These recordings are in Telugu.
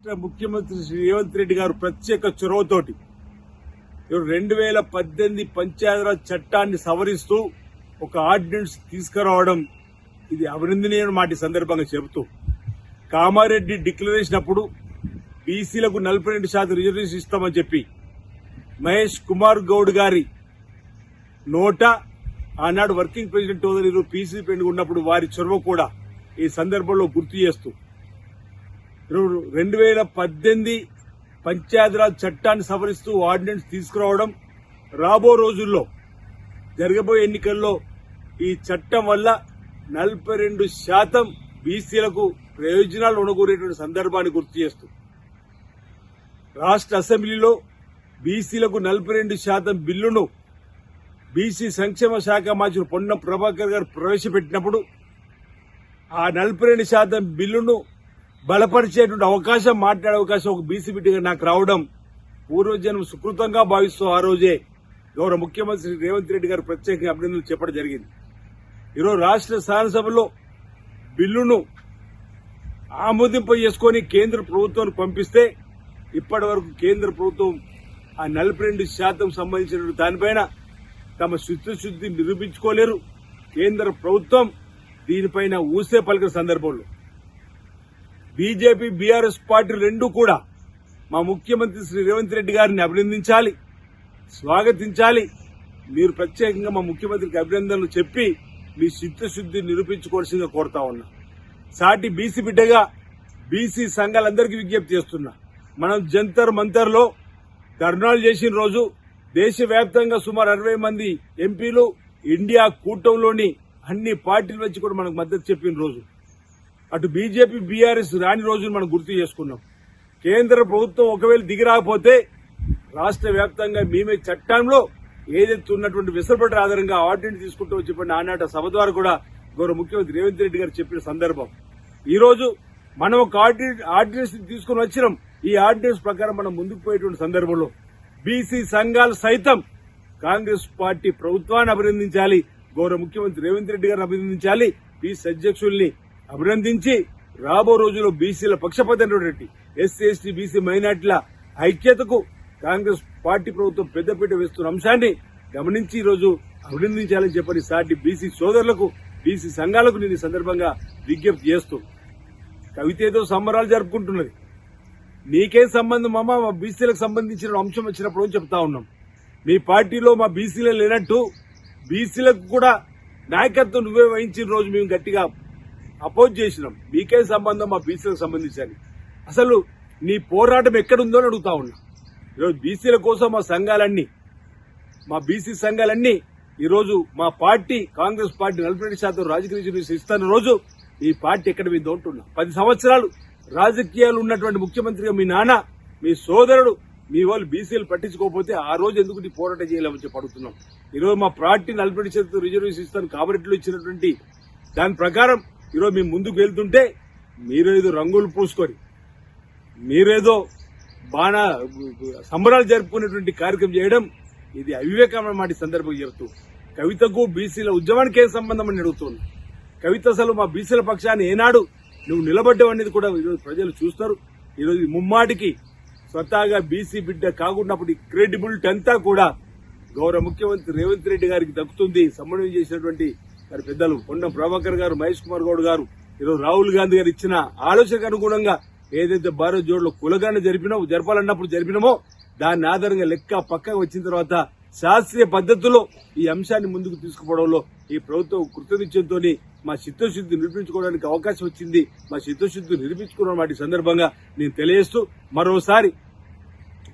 రాష్ట్ర ముఖ్యమంత్రి శ్రీ రేవంత్ రెడ్డి గారు ప్రత్యేక చొరవతోటి రెండు వేల పద్దెనిమిది పంచాయతీరాజ్ చట్టాన్ని సవరిస్తూ ఒక ఆర్డినెన్స్ తీసుకురావడం ఇది అభినందనీయమైన మాట సందర్భంగా చెబుతూ. కామారెడ్డి డిక్లరేషన్ అప్పుడు బీసీలకు నలభై రెండు శాతం రిజర్వేషన్ ఇస్తామని చెప్పి మహేష్ కుమార్ గౌడ్ గారి నోట ఆనాడు వర్కింగ్ ప్రెసిడెంట్ హోదాలో పీసీ పెండ్ ఉన్నప్పుడు వారి చొరవ కూడా ఈ సందర్భంలో గుర్తు చేస్తూ రెండు వేల పద్దెనిమిది పంచాయతీరాజ్ చట్టాన్ని సవరిస్తూ ఆర్డినెన్స్ తీసుకురావడం రాబో రోజుల్లో జరగబోయే ఎన్నికల్లో ఈ చట్టం వల్ల నలభై రెండు శాతం బీసీలకు ప్రయోజనాలు ఉనగూరేటువంటి సందర్భాన్ని గుర్తు చేస్తూ రాష్ట్ర అసెంబ్లీలో బీసీలకు నలభై రెండు శాతం బిల్లును బీసీ సంక్షేమ శాఖ మంత్రి పొన్నం ప్రభాకర్ గారు ప్రవేశపెట్టినప్పుడు ఆ నలభై రెండు శాతం బిల్లును బలపరిచేటువంటి అవకాశం మాట్లాడే అవకాశం ఒక బీసీ బిడ్డగా నాకు రావడం పూర్వజన్మ సుకృతంగా భావిస్తూ ఆ రోజే గౌరవ ముఖ్యమంత్రి రేవంత్ రెడ్డి గారు ప్రత్యేకంగా అభినందనలు చెప్పడం జరిగింది. ఈరోజు రాష్ట్ర శాసనసభలో బిల్లును ఆమోదింప చేసుకొని కేంద్ర ప్రభుత్వాన్ని పంపిస్తే ఇప్పటి వరకు కేంద్ర ప్రభుత్వం ఆ నలభై రెండు శాతం సంబంధించిన దానిపైన తమ శుద్ధశుద్ధి నిరూపించుకోలేరు. కేంద్ర ప్రభుత్వం దీనిపైన ఊసే పలికిన సందర్భంలో బీజేపీ బీఆర్ఎస్ పార్టీ రెండు కూడా మా ముఖ్యమంత్రి శ్రీ రేవంత్ రెడ్డి గారిని అభినందించాలి స్వాగతించాలి. మీరు ప్రత్యేకంగా మా ముఖ్యమంత్రికి అభినందనలు చెప్పి మీ చిత్తశుద్ధి నిరూపించుకోవాల్సిందిగా కోరుతా ఉన్నా. సాటి బీసీ బిడ్డగా బీసీ సంఘాలందరికీ విజ్ఞప్తి చేస్తున్నా. మనం జంతర్ మంతర్లో ధర్నాలు చేసిన రోజు దేశవ్యాప్తంగా సుమారు అరవై మంది ఎంపీలు ఇండియా కూటమిలోని అన్ని పార్టీల వచ్చి కూడా మనకు మద్దతు చెప్పిన రోజు. అటు బీజేపీ బీఆర్ఎస్ రాని రోజులు మనం గుర్తు చేసుకున్నాం. కేంద్ర ప్రభుత్వం ఒకవేళ దిగి రాకపోతే రాష్ట్ర వ్యాప్తంగా మేమే చట్టంలో ఏదైతే ఉన్నటువంటి వెసులుబాటు ఆధారంగా ఆర్డినెన్స్ తీసుకుంటూ చెప్పండి ఆనాట సభ ద్వారా కూడా గౌరవ ముఖ్యమంత్రి రేవంత్ రెడ్డి గారు చెప్పిన సందర్భం. ఈ రోజు మనం ఒక ఆర్డినెన్స్ తీసుకుని వచ్చినాం. ఈ ఆర్డినెన్స్ ప్రకారం మనం ముందుకు పోయేటువంటి సందర్భంలో బీసీ సంఘాలు సైతం కాంగ్రెస్ పార్టీ ప్రభుత్వాన్ని అభినందించాలి గౌరవ ముఖ్యమంత్రి రేవంత్ రెడ్డి గారిని అభినందించాలి బీసీ అధ్యక్షుల్ని అభినందించి రాబో రోజుల్లో బీసీల పక్షపాతమైనటువంటి ఎస్సీ ఎస్టీ బీసీ మైనార్టీల ఐక్యతకు కాంగ్రెస్ పార్టీ ప్రభుత్వం పెద్దపీట వేస్తున్న అంశాన్ని గమనించి ఈ రోజు అభినందించాలని చెప్పని సాటి బీసీ సోదరులకు బీసీ సంఘాలకు నేను ఈ సందర్భంగా విజ్ఞప్తి చేస్తూ కవిత ఏదో సంబరాలు జరుపుకుంటున్నది. నీకేం సంబంధం అమ్మా? మా బీసీలకు సంబంధించిన అంశం వచ్చినప్పుడు అని చెప్తా ఉన్నాం. మీ పార్టీలో మా బీసీలో లేనట్టు బీసీలకు కూడా నాయకత్వం నువ్వే వహించిన రోజు మేము గట్టిగా అపోజ్ చేసినాం. మీకేం సంబంధం మా బీసీలకు సంబంధించాలి అసలు నీ పోరాటం ఎక్కడుందో అని అడుగుతా ఉన్నా. ఈరోజు బీసీల కోసం మా సంఘాలన్నీ మా బీసీ సంఘాలన్నీ ఈరోజు మా పార్టీ కాంగ్రెస్ పార్టీ నలభై రెండు శాతం రాజకీయ రిజర్వేషన్ ఇస్తున్న రోజు ఈ పార్టీ ఎక్కడ మీద ఉంటున్నా. పది సంవత్సరాలు రాజకీయాలు ఉన్నటువంటి ముఖ్యమంత్రిగా మీ నాన్న మీ సోదరుడు మీ వాళ్ళు బీసీలు పట్టించుకోకపోతే ఆ రోజు ఎందుకు నీ పోరాటం చేయలేమని చెప్పి అడుగుతున్నాం. ఈరోజు మా పార్టీ నలభై రెండు శాతం రిజర్వేషన్ ఇస్తాను కాబట్టి ఇచ్చినటువంటి దాని ప్రకారం ఈరోజు మేము ముందుకు వెళ్తుంటే మీరేదో రంగులు పూసుకొని మీరేదో బాగా సంబరాలు జరుపుకునేటువంటి కార్యక్రమం చేయడం ఇది అవివేకమైన మాట సందర్భం చెబుతూ కవితకు బీసీల ఉద్యమానికి ఏం సంబంధం అని అడుగుతున్నాను కవిత అసలు మా బీసీల పక్షాన్ని ఏనాడు నువ్వు నిలబడ్డావు అనేది కూడా ఈరోజు ప్రజలు చూస్తారు. ఈరోజు ముమ్మాటికి స్వతహాగా బీసీ బిడ్డ కాకున్నప్పుడు క్రెడిబిలిటీ అంతా కూడా గౌరవ ముఖ్యమంత్రి రేవంత్ రెడ్డి గారికి దక్కుతుంది. సమన్వయం చేసినటువంటి మరి పెద్దలు కొండ ప్రభాకర్ గారు మహేష్ కుమార్ గౌడ్ గారు ఈరోజు రాహుల్ గాంధీ గారు ఇచ్చిన ఆలోచనకు అనుగుణంగా ఏదైతే భారత్ జోడ్లో కులగాన్ని జరిపినామో జరపాలన్నప్పుడు జరిపినామో దాన్ని ఆధారంగా లెక్క పక్కగా వచ్చిన తర్వాత శాస్త్రీయ పద్ధతిలో ఈ అంశాన్ని ముందుకు తీసుకుపోవడంలో ఈ ప్రభుత్వం కృతనిశ్చయంతో మా చిత్తశుద్ధి నిరూపించుకోవడానికి అవకాశం వచ్చింది. మా చిత్తశుద్ధి నిరూపించుకోవడం వాటి సందర్భంగా నేను తెలియజేస్తూ మరోసారి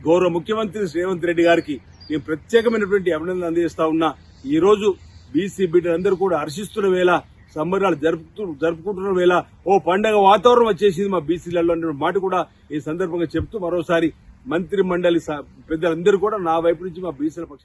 గౌరవ ముఖ్యమంత్రి రేవంత్ రెడ్డి గారికి నేను ప్రత్యేకమైనటువంటి అభినందన అందజేస్తా ఉన్నా. ఈరోజు బీసీ బిడ్డలందరూ కూడా హర్షిస్తున్న వేళ సంబరాలు జరుపుతూ జరుపుకుంటున్న వేళ ఓ పండగ వాతావరణం వచ్చేసింది మా బీసీలలో అనే మాట కూడా ఈ సందర్భంగా చెప్తూ మరోసారి మంత్రి మండలి పెద్దలందరూ కూడా నా వైపు నుంచి మా బీసీల పక్షాన్ని